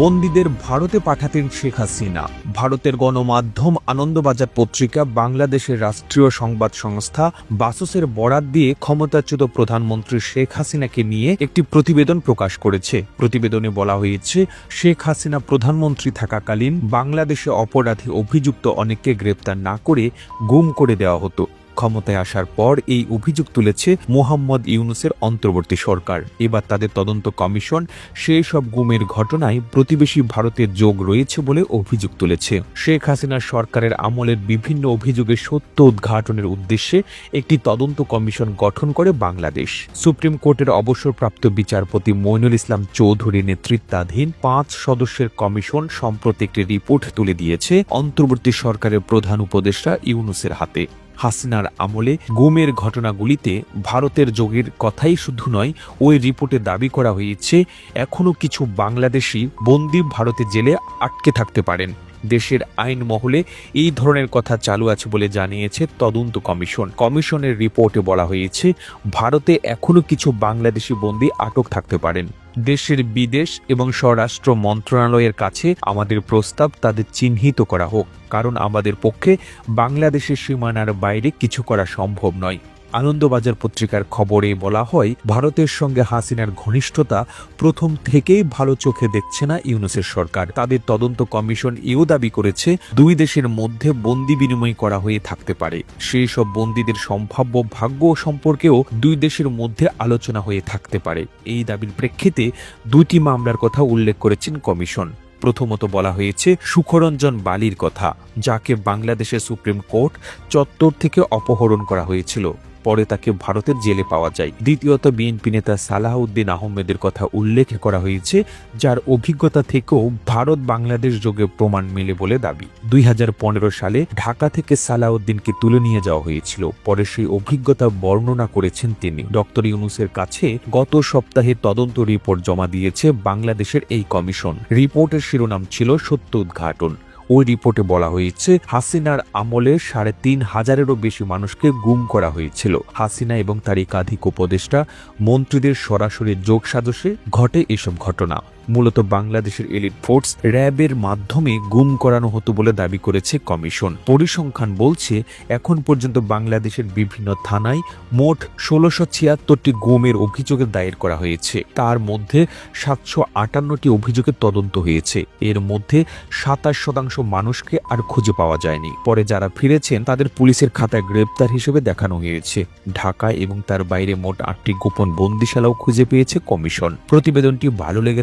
বন্দীদের ভারতে পাঠাতেন শেখ হাসিনা। ভারতের গণমাধ্যম আনন্দবাজার পত্রিকা বাংলাদেশের রাষ্ট্রীয় সংবাদ সংস্থা বাসসের বরাত দিয়ে ক্ষমতাচ্যুত প্রধানমন্ত্রী শেখ হাসিনাকে নিয়ে একটি প্রতিবেদন প্রকাশ করেছে। প্রতিবেদনে বলা হয়েছে, শেখ হাসিনা প্রধানমন্ত্রী থাকাকালীন বাংলাদেশে অপরাধী অভিযুক্ত অনেককে গ্রেপ্তার না করে গুম করে দেওয়া হতো। ক্ষমতায় আসার পর এই অভিযোগ তুলেছে মোহাম্মদ ইউনুসের অন্তর্বর্তী সরকার। এবার তাদের তদন্ত কমিশন সেই সব গুমের ঘটনায় প্রতিবেশী ভারতের যোগ রয়েছে বলে অভিযোগ তুলেছে। শেখ হাসিনার সরকারের আমলের বিভিন্ন অভিযোগের সত্য উদ্ঘাটনের উদ্দেশ্যে একটি তদন্ত কমিশন গঠন করে বাংলাদেশ। সুপ্রিম কোর্টের অবসরপ্রাপ্ত বিচারপতি মইনুল ইসলাম চৌধুরী নেতৃত্বাধীন পাঁচ সদস্যের কমিশন সম্প্রতি একটি রিপোর্ট তুলে দিয়েছে অন্তর্বর্তী সরকারের প্রধান উপদেষ্টা ইউনুসের হাতে। হাসিনার আমলে গুমের ঘটনাগুলিতে ভারতের যোগের কথাই শুধু নয়, ওই রিপোর্টে দাবি করা হয়েছে এখনও কিছু বাংলাদেশি বন্দি ভারতে জেলে আটকে থাকতে পারেন। দেশের আইন মহলে এই ধরনের কথা চালু আছে বলে জানিয়েছে তদন্ত কমিশন। কমিশনের রিপোর্টে বলা হয়েছে, ভারতে এখনও কিছু বাংলাদেশি বন্দি আটক থাকতে পারেন। দেশের বিদেশ এবং স্বরাষ্ট্র মন্ত্রণালয়ের কাছে আমাদের প্রস্তাব তাদের চিহ্নিত করা হোক, কারণ আমাদের পক্ষে বাংলাদেশের সীমানার বাইরে কিছু করা সম্ভব নয়। আনন্দবাজার পত্রিকার খবরে বলা হয়, ভারতের সঙ্গে হাসিনার ঘনিষ্ঠতা প্রথম থেকেই ভালো চোখে দেখছে না ইউনুসের সরকার। তাদের তদন্ত কমিশন এও দাবি করেছে, দুই দেশের মধ্যে বন্দি বিনিময় করা হয়ে থাকতে পারে। সেই সব বন্দীদের সম্ভাব্য ভাগ্য সম্পর্কেও দুই দেশের মধ্যে আলোচনা হয়ে থাকতে পারে। এই দাবির প্রেক্ষিতে দুইটি মামলার কথা উল্লেখ করেছেন কমিশন। প্রথমত বলা হয়েছে, সুখরঞ্জন বালির কথা, যাকে বাংলাদেশের সুপ্রিম কোর্ট চত্বর থেকে অপহরণ করা হয়েছিল। পরে তাকে ভারতের জেলে পাওয়া যায়। দ্বিতীয়ত বিএনপি নেতা সালাহউদ্দিন আহমেদের কথা উল্লেখ করা হয়েছে, যার অভিজ্ঞতা থেকেও ভারত বাংলাদেশ যোগে প্রমাণ মেলে বলে দাবি। দুই হাজার পনেরো সালে ঢাকা থেকে সালাউদ্দিনকে তুলে নিয়ে যাওয়া হয়েছিল। পরে সেই অভিজ্ঞতা বর্ণনা করেছেন তিনি। ডক্টর ইউনুসের কাছে গত সপ্তাহে তদন্ত রিপোর্ট জমা দিয়েছে বাংলাদেশের এই কমিশন। রিপোর্টের শিরোনাম ছিল সত্য উদ্ঘাটন। ওই রিপোর্টে বলা হয়েছে, হাসিনার আমলে সাড়ে তিন হাজারেরও বেশি মানুষকে গুম করা হয়েছিল। হাসিনা এবং তার একাধিক উপদেষ্টা মন্ত্রীদের সরাসরি যোগ সাদসে ঘটে এসব ঘটনা। মূলত বাংলাদেশের এলিট ফোর্স র্যাবের মাধ্যমে গুম করানো হতো বলে দাবি করেছে কমিশন। পরিসংখ্যান বলছে, এখন পর্যন্ত বাংলাদেশের বিভিন্ন থানায় মোট ষোলোশো ছিয়াত্তরটি গুমের অভিযোগে দায়ের করা হয়েছে। তার মধ্যে সাতশো আটান্নটি অভিযোগের তদন্ত হয়েছে। এর মধ্যে সাতাশ শতাংশ মানুষকে আর খুঁজে পাওয়া যায়নি। পরে যারা ফিরেছেন, তাদের পুলিশের খাতায় গ্রেপ্তার হিসেবে দেখানো হয়েছে। ঢাকা এবং তার বাইরে মোট আটটি গোপন বন্দিশালাও খুঁজে পেয়েছে কমিশন। প্রতিবেদনটি ভালো লেগে